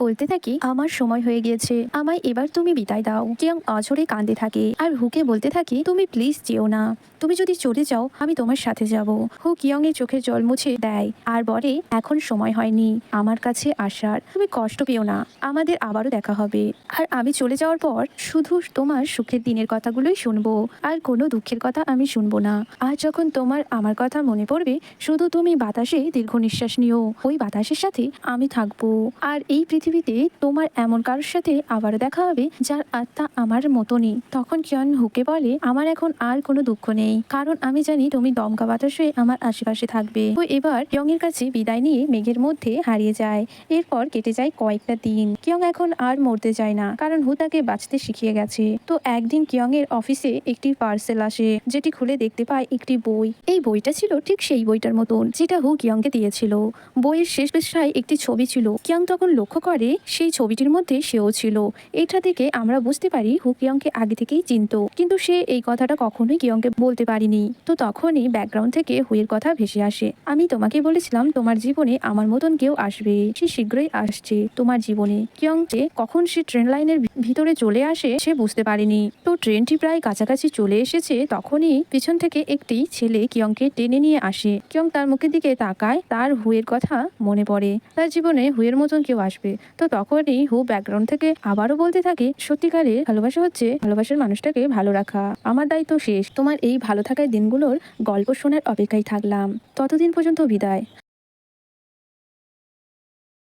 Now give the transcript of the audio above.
বলতে থাকে, আমার সময় হয়ে গিয়েছে। আমায় এবার তুমি বিদায় দাও। কিয়ং অঝরে কান্দে থাকে। আর হুকে বলতে থাকে, তুমি প্লিজ যেও না। তুমি যদি চলে যাও, আমি তোমার সাথে যাব। হু কিয়ং এর চোখের জল মুছে দেয়। আর বলে, এখন সময় হয়নি। আমার কাছে আসার। তুমি কষ্ট পেও না। আমাদের আবারও দেখা হবে। আর আমি চলে যাওয়ার পর, শুধু তোমার সুখের দিনের কথাগুলোই শুনব। আর কোনো দুঃখের কথা আমি শুনব না। আর যখন তোমার আমার কথা মনে পড়বে, শুধু তুমি বাতাসে দীর্ঘ নিঃশ্বাস নিও। ওই বাতাসের সাথে আমি থাকব। আর এই পৃথিবীতে তোমার এমন কারোর সাথে আবারও দেখা হবে যার আত্মা আমার মতনই। তখন কিয়ন হুকে বলে, আমার এখন আর কোনো দুঃখ নেই। কারণ আমি জানি তুমি দমকা বাতাস হয়ে আমার আশেপাশে থাকবে। তো এবার কিয়ং এর কাছে বিদায় নিয়ে মেঘের মধ্যে হারিয়ে যায়। এরপর কেটে যায় কয়েকটা দিন। কিয়ং এখন আর মরতে চায় না, কারণ হু তাকে বাঁচতে শিখিয়ে গেছে। তো একদিন কিয়ং এর অফিসে একটি পার্সেল আসে, যেটি খুলে দেখতে পায় একটি বই। এই বইটা ছিল ঠিক সেই বইটার মতন, যেটা হু কিয়ংকে দিয়েছিল। বইয়ের শেষ পৃষ্ঠায় একটি ছবি ছিল। কিয়ং তখন লক্ষ্য করে সেই ছবিটির মধ্যে সেও ছিল। এটা থেকে আমরা বুঝতে পারি হু কিয়ংকে আগে থেকেই চিনত। কিন্তু সে এই কথাটা কখনোই কিয়ংকে বলতে পারিনি। তো তখনই ব্যাকগ্রাউন্ড থেকে হুয়ের কথা ভেসে আসে। আমি তোমাকে বলেছিলাম তোমার জীবনে আমার মতন কেউ আসবে। সে শীঘ্রই আসছে তোমার জীবনে। কিয়ং যে কখন সে ট্রেন লাইনের ভিতরে চলে আসে সে বুঝতে পারেনি। তো ট্রেনটি প্রায় কাছাকাছি চলে এসেছে তখনই পিছন থেকে একটি ছেলে কিয়ংকে টেনে নিয়ে আসে। কিয়ং তার মুখের দিকে তাকায়, তার হুয়ের কথা মনে পড়ে। তার জীবনে হুয়ের মতন কেউ আসবে। তো তখনই হু ব্যাকগ্রাউন্ড থেকে আবারও বলতে থাকে, সত্যিকারে ভালোবাসা হচ্ছে ভালোবাসার মানুষটাকে ভালো রাখা। আমার দায়িত্ব শেষ। তোমার এই ভালো থাকার দিনগুলোর গল্প শোনার অপেক্ষায় থাকলাম। ততদিন পর্যন্ত বিদায়।